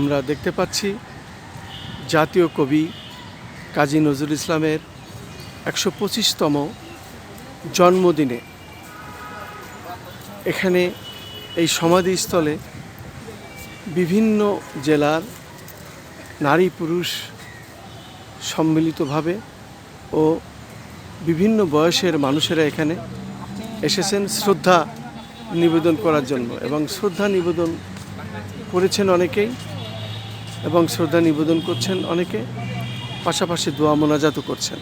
আমরা দেখতে পাচ্ছি জাতীয় কবি কাজী নজরুল ইসলামের একশো পঁচিশতম জন্মদিনে এখানে এই সমাধিস্থলে বিভিন্ন জেলার নারী পুরুষ সম্মিলিতভাবে ও বিভিন্ন বয়সের মানুষেরা এখানে এসেছেন। শ্রদ্ধা নিবেদন করার জন্য এবং শ্রদ্ধা নিবেদন করেছেন অনেকেই। এবং শ্রদ্ধা নিবেদন করছেন অনেকে, পাশাপাশি দোয়া মোনাজাতও করছেন।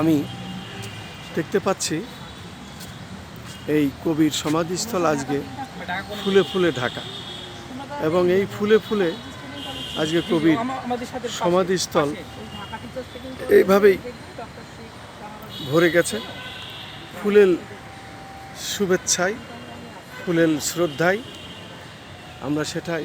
আমি দেখতে পাচ্ছি এই কবির সমাধিস্থল আজকে ফুলে ফুলে ঢাকা এবং এই ফুলে ফুলে আজকে কবির সমাধিস্থল এইভাবেই ভরে গেছে। ফুলেল শুভেচ্ছায়, ফুলেল শ্রদ্ধায় আমরা সেটাই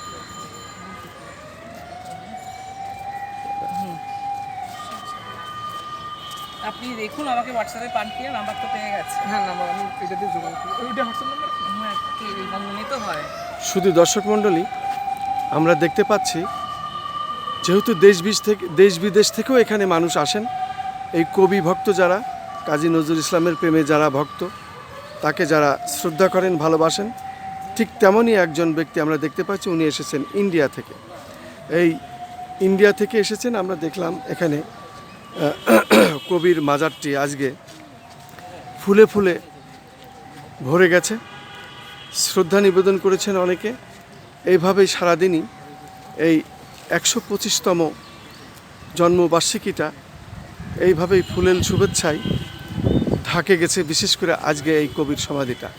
আপনি দেখুন আমাকে হোয়াটসঅ্যাপে পান কি নাম্বার তো পেয়ে গেছে। হ্যাঁ নাম্বার আমি এটা দিয়ে যোগাযোগ করি। ওইটা হোয়াটসঅ্যাপ নাম্বার হ্যাঁ কি মনে তো হয়। শুধু দর্শক মণ্ডলী আমরা দেখতে পাচ্ছি যেহেতু দেশ বিশ থেকে দেশ বিদেশ থেকেও এখানে মানুষ আসেন এই কবি ভক্ত যারা কাজী নজরুল ইসলামের প্রেমে যারা ভক্ত তাকে যারা শ্রদ্ধা করেন ভালোবাসেন ঠিক তেমনই একজন ব্যক্তি আমরা দেখতে পাচ্ছি উনি এসেছেন ইন্ডিয়া থেকে। এই ইন্ডিয়া থেকে এসেছেন আমরা দেখলাম এখানে কবির মাজারটি আজকে ফুলে ফুলে ভরে গেছে। শ্রদ্ধা নিবেদন করেছেন অনেকে। এইভাবেই সারাদিনই এই একশো পঁচিশতম জন্মবার্ষিকীটা এইভাবেই ফুলেল শুভেচ্ছায় ঢাকে গেছে, বিশেষ করে আজকে এই কবির সমাধিটা।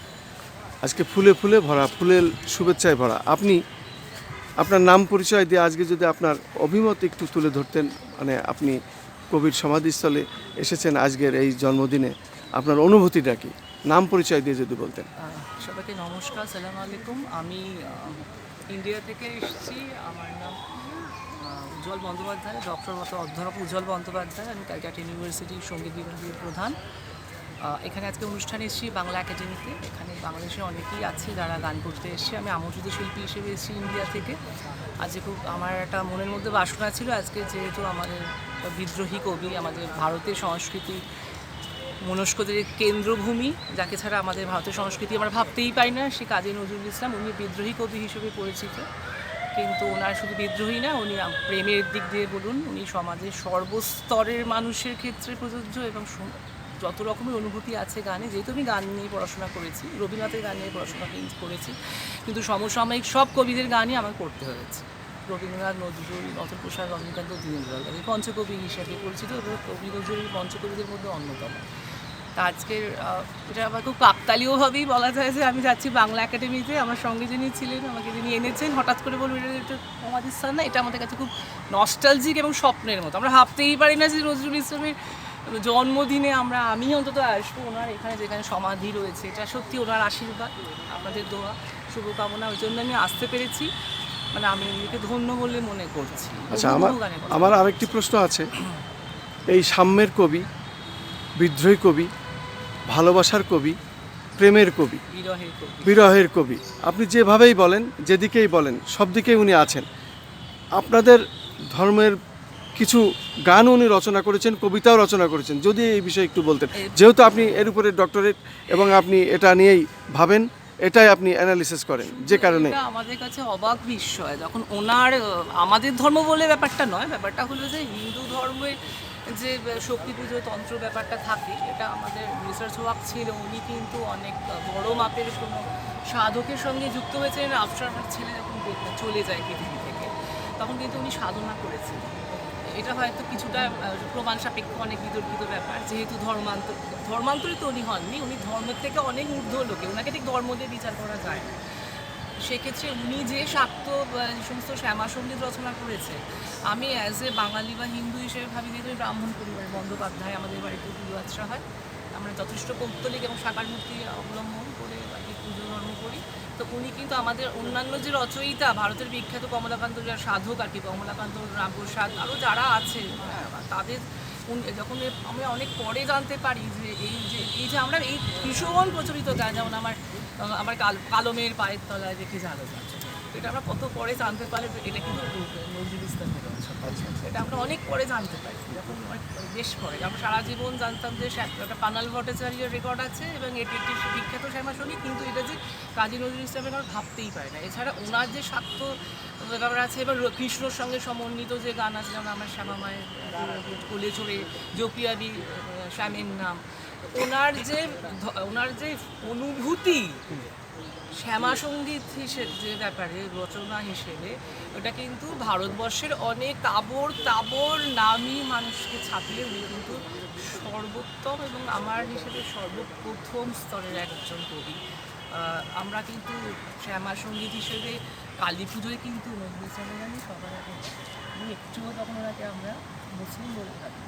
আজকে ফুলে ফুলে ভরা, ফুলেল শুভেচ্ছায় ভরা। আপনি আপনার নাম পরিচয় দিয়ে আজকে যদি আপনার অভিমত একটু তুলে ধরতেন মানে আপনি কবির সমাধিস্থলে এসেছেন আজকের এই জন্মদিনে। আপনার অনুভূতিটা কি? নাম পরিচয় দিয়ে যদি বলতেন। সবাইকে নমস্কার, সালাম আলাইকুম। আমি ইন্ডিয়া থেকে এসেছি। আমার নাম উজ্জ্বল বন্দ্যোপাধ্যায়, ডক্টর অধ্যাপক উজ্জ্বল বন্দ্যোপাধ্যায়। আমি ক্যালকাটা ইউনিভার্সিটির সংগীত বিভাগের প্রধান। এখানে আজকে অনুষ্ঠানে এসেছি বাংলা একাডেমিতে। এখানে বাংলাদেশে অনেকেই আছে যারা গান করতে এসেছে। আমি আমন্ত্রিত শিল্পী হিসেবে এসেছি ইন্ডিয়া থেকে। আজকে খুব আমার একটা মনের মধ্যে বাসনা ছিল আজকে যেহেতু আমাদের বিদ্রোহী কবি, আমাদের ভারতের সংস্কৃতি মনস্কদের কেন্দ্রভূমি, যাকে ছাড়া আমাদের ভারতের সংস্কৃতি আমরা ভাবতেই পারি না। সে কাজী নজরুল ইসলাম, উনি বিদ্রোহী কবি হিসেবে পরিচিত। কিন্তু ওনার শুধু বিদ্রোহী না, উনি প্রেমের দিক দিয়ে বলুন, উনি সমাজের সর্বস্তরের মানুষের ক্ষেত্রে প্রযোজ্য এবং যত রকমের অনুভূতি আছে গানে, যেহেতু আমি গান নিয়ে পড়াশোনা করেছি, রবীন্দ্রনাথের গান নিয়ে পড়াশোনা করেছি, কিন্তু সমসাময়িক সব কবিদের গানই আমার করতে হয়েছে। রবীন্দ্রনাথ, নজরুল নতুন প্রসাদ, রজনীকান্ত, দীনেন্দ্রনাথ আমি পঞ্চকবি হিসাবে পরিচিত এবং কবি নজরুল পঞ্চকবিদের মধ্যে অন্যতম। তা আজকের এটা আমার খুব কাকতালীয়ভাবেই বলা যায় যে আমি যাচ্ছি বাংলা একাডেমিতে, আমার সঙ্গে যিনি ছিলেন, আমাকে যিনি এনেছেন, হঠাৎ করে বলব এটা একটা সমাধিস্থান না? এটা আমাদের কাছে খুব নস্টালজিক এবং স্বপ্নের মতো। আমরা ভাবতেই পারি না যে নজরুল ইসলামের জন্মদিনে আমরা আমি অন্তত আসব ওনার এখানে যেখানে সমাধি রয়েছে। এটা সত্যি ওনার আশীর্বাদ আপনাদের দোয়া শুভকামনা ওই জন্য আমি আসতে পেরেছি। মানে আমি নিজেকে ধন্য বলে মনে করছি। আচ্ছা আমার আমার আরেকটি প্রশ্ন আছে। এই সাম্যের কবি বিদ্রোহী কবি ভালোবাসার কবি প্রেমের কবি বিরহের কবি। আপনি যেভাবেই বলেন যেদিকেই বলেন সব দিকেই উনি আছেন। আপনাদের ধর্মের কিছু গান উনি রচনা করেছেন, কবিতাও রচনা করেছেন। যদি এই বিষয়ে একটু বলতেন। যেহেতু আপনি এর উপরে ডক্টরেট এবং আপনি এটা নিয়েই ভাবেন, এটাই আপনি অ্যানালিসিস করেন, যে কারণে। আমাদের কাছে অবাক বিস্ময়। যখন ওনার, আমাদের ধর্ম বলে ব্যাপারটা নয়, ব্যাপারটা হলো যে হিন্দু ধর্মে যে শক্তি পুজো তন্ত্র ব্যাপারটা থাকে, এটা আমাদের রিসার্চ ওয়ার্ক ছিল। উনি কিন্তু অনেক বড় মাপের কোনো সাধকের সঙ্গে যুক্ত হয়েছেন। আফটার ছেলে যখন চলে যায় পৃথিবী থেকে, তখন কিন্তু উনি সাধনা করেছেন। এটা হয়তো কিছুটা প্রমাণ সাপেক্ষ অনেক বিতর্কিত ব্যাপার। যেহেতু ধর্মান্তর ধর্মান্তরিত উনি হননি, উনি ধর্মের থেকে অনেক ঊর্ধ্ব লোকে। ওনাকে ঠিক ধর্ম দিয়ে বিচার করা যায় না। সেক্ষেত্রে উনি যে শাক্ত যে সমস্ত শ্যামা সংগীত রচনা করেছে, আমি অ্যাজ এ বাঙালি বা হিন্দু হিসেবে ভাবি যেহেতু আমি ব্রাহ্মণ পরিবার, বন্দ্যোপাধ্যায় আমাদের বাড়িতে পুজো আচ্ছা হয়। আমরা যথেষ্ট পৌত্তলিক এবং সাকার মূর্তি অবলম্বন করে পুজো ধর্ম করি। তো উনি কিন্তু আমাদের অন্যান্য যে রচয়িতা ভারতের বিখ্যাত কমলাকান্ত সাধক আর কি কমলাকান্ত রামপ্রসাদ আরও যারা আছে হ্যাঁ, তাদের যখন আমরা অনেক পরে জানতে পারি যে এই যে এই যে আমরা এই ভীষণ প্রচলিত গান যেমন আমার আমার কাল কালমের পায়ের তলায় রেখে জানো যাচ্ছে। এটা আমরা কত পরে জানতে পারি এটা কিন্তু নজরুল ইসলামের রচনা এটা আমরা অনেক পরে জানতে পারি যখন অনেক বেশ পরে। আমরা সারা জীবন জানতাম যে একটা পানাল ভট্টাচার্যের রেকর্ড আছে এবং এটি একটি বিখ্যাত শ্যামা সংগীত কিন্তু এটা যে কাজী নজরুল ইসলামের আমরা ভাবতেই পারি না। এছাড়া ওনার যে স্বার্থ ব্যাপার আছে এবার কৃষ্ণর সঙ্গে সমন্বিত যে গান আছে যেমন আমার শ্যামা মায়ের কোলে চড়ে জপিয়াবি শ্যামের নাম। ওনার যে ওনার যে অনুভূতি শ্যামা সংগীত হিসেবে, যে ব্যাপারে, রচনা হিসেবে, ওটা কিন্তু ভারতবর্ষের অনেক তাবর তাবর নামী মানুষকে ছাপিয়ে উনি কিন্তু সর্বোত্তম এবং আমার হিসেবে সর্বপ্রথম স্তরের একজন কবি। আমরা কিন্তু শ্যামা সংগীত হিসেবে কালী পুজোয় কিন্তু নজরুল ইসলামের গানই সবার আগে এবং তখন ওনাকে আমরা মুসলিম বলে থাকি।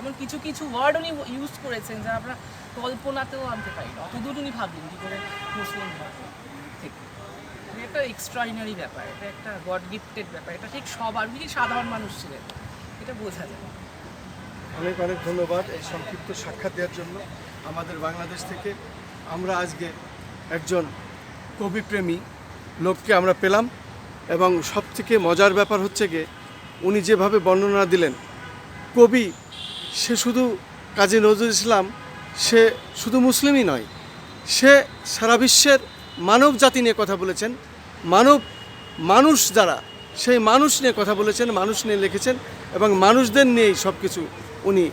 এমন কিছু কিছু ওয়ার্ড উনি ইউজ করেছেন যা আমরা কল্পনাতেও আনতে পারি না অতদূর উনি ভাবলেন কী করে মুসলিম ভাবে থেকে এটা এক্সট্রাঅর্ডিনারি ব্যাপার, এটা একটা গড গিফটেড ব্যাপার, এটা ঠিক সবার, উনি সাধারণ মানুষ ছিলেন। এটা বোঝা যায়। অনেক অনেক ধন্যবাদ এই সংক্ষিপ্ত সাক্ষাৎ দেওয়ার জন্য। আমাদের বাংলাদেশ থেকে আমরা আজকে একজন কবিপ্রেমী লোককে আমরা পেলাম এবং সবথেকে মজার ব্যাপার হচ্ছে গিয়ে উনি যেভাবে বর্ণনা দিলেন, কবি সে শুধু কাজী নজরুল ইসলাম, সে শুধু মুসলিমই নয়, সে সারা বিশ্বের মানব জাতি নিয়ে কথা বলেছেন, মানব মানুষ যারা, সেই মানুষ নিয়ে কথা বলেছেন, মানুষ নিয়ে লিখেছেন এবং মানুষদের নিয়েই সব কিছু উনি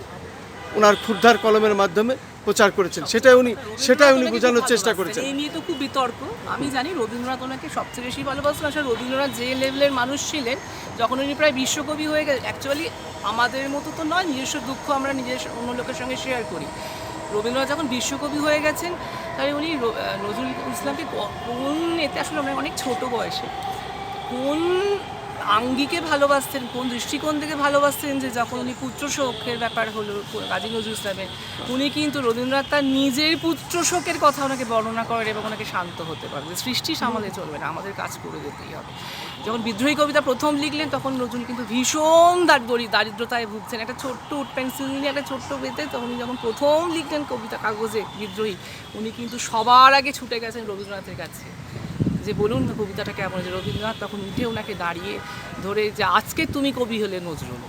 ওনার ক্ষুদ্ধার কলমের মাধ্যমে প্রচার করেছেন। সেটাই উনি সেটাই উনি বোঝানোর চেষ্টা করেছেন। এই নিয়ে তো খুব বিতর্ক। আমি জানি রবীন্দ্রনাথ ওনাকে সবচেয়ে বেশি ভালোবাসতেন। আসলে রবীন্দ্রনাথ যে লেভেলের মানুষ ছিলেন যখন উনি প্রায় বিশ্বকবি হয়ে গেলেন অ্যাকচুয়ালি আমাদের মতো তো নয় নিজস্ব দুঃখ আমরা নিজের অন্য লোকের সঙ্গে শেয়ার করি। রবীন্দ্রনাথ যখন বিশ্বকবি হয়ে গেছেন তাই উনি নজরুল ইসলামকে কোন এতে আসলে আমরা অনেক ছোট বয়সে কোন আঙ্গিকে ভালোবাসতেন, কোন দৃষ্টিকোণ থেকে ভালোবাসতেন যে যখন উনি পুত্র শোকের ব্যাপার হলো কাজী নজরুল ইসলামের, উনি কিন্তু রবীন্দ্রনাথ তার নিজের পুত্র শোকের কথা ওনাকে বর্ণনা করেন এবং ওনাকে শান্ত হতে পারেন। সৃষ্টি সামালে চলবে না, আমাদের কাজ করে যেতেই হবে। যখন বিদ্রোহী কবিতা প্রথম লিখলেন, তখন নজরুল কিন্তু ভীষণ দারিদ্রি দারিদ্রতায় ভুগছেন। একটা ছোট্ট উড পেন্সিল নিয়ে একটা ছোট্ট বেতে তখন উনি যখন প্রথম লিখলেন কবিতা কাগজে বিদ্রোহী, উনি কিন্তু সবার আগে ছুটে গেছেন রবীন্দ্রনাথের কাছে। যে বলুন কবিতাটা কেমন হয়েছে? রবীন্দ্রনাথ তখন উঠে ওনাকে দাঁড়িয়ে ধরে যে আজকে তুমি কবি হলে নজরুল।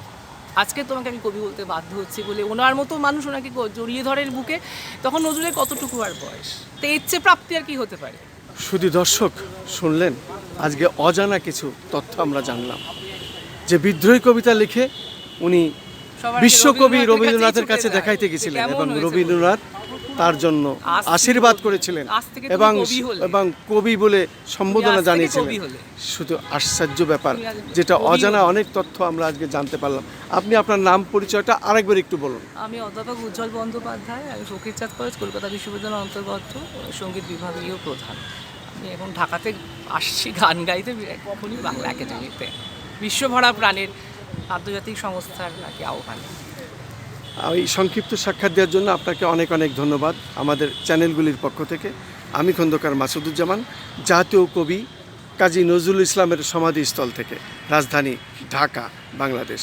আজকে তোমাকে আমি কবি বলতে বাধ্য হচ্ছি বলে ওনার মতো মানুষ ওনাকে জড়িয়ে ধরেন বুকে। তখন নজরুলের কতটুকু আর বয়স? তো এর চেয়ে প্রাপ্তি আর কি হতে পারে? শুধু দর্শক শুনলেন? আজকে অজানা কিছু তথ্য আমরা জানলাম। যে বিদ্রোহী কবিতা লিখে উনি বিশ্বকবি রবীন্দ্রনাথের রবীন্দ্রনাথের কাছে দেখাইতে গেছিলেন এবং রবীন্দ্রনাথ তার জন্য আশীর্বাদ করেছিলেন এবং এবং কবি বলে সম্বোধনা জানিয়েছিলেন। শুধু আশ্চর্য ব্যাপার যেটা অজানা অনেক তথ্য আমরা আজকে জানতে পারলাম। আপনি আপনার নাম পরিচয়টা আরেকবার একটু বলুন। আমি অধ্যাপক উজ্জ্বল বন্দ্যোপাধ্যায় আমি ফকিরচাঁদ কলেজ কলকাতা বিশ্ববিদ্যালয়ের অন্তর্গত সংগীত বিভাগীয় প্রধান। আমি এখন ঢাকাতে আসছি গান গাইতে কখনই বাংলা একাডেমিতে। বিশ্বভরা প্রাণের আন্তর্জাতিক সংস্থার নাকি আহ্বানে। এই সংক্ষিপ্ত সাক্ষাৎ দেওয়ার জন্য আপনাকে অনেক অনেক ধন্যবাদ আমাদের চ্যানেলগুলির পক্ষ থেকে। আমি খন্দকার মাসুদুজ্জামান, জাতীয় কবি কাজী নজরুল ইসলামের সমাধিস্থল থেকে, রাজধানী ঢাকা, বাংলাদেশ।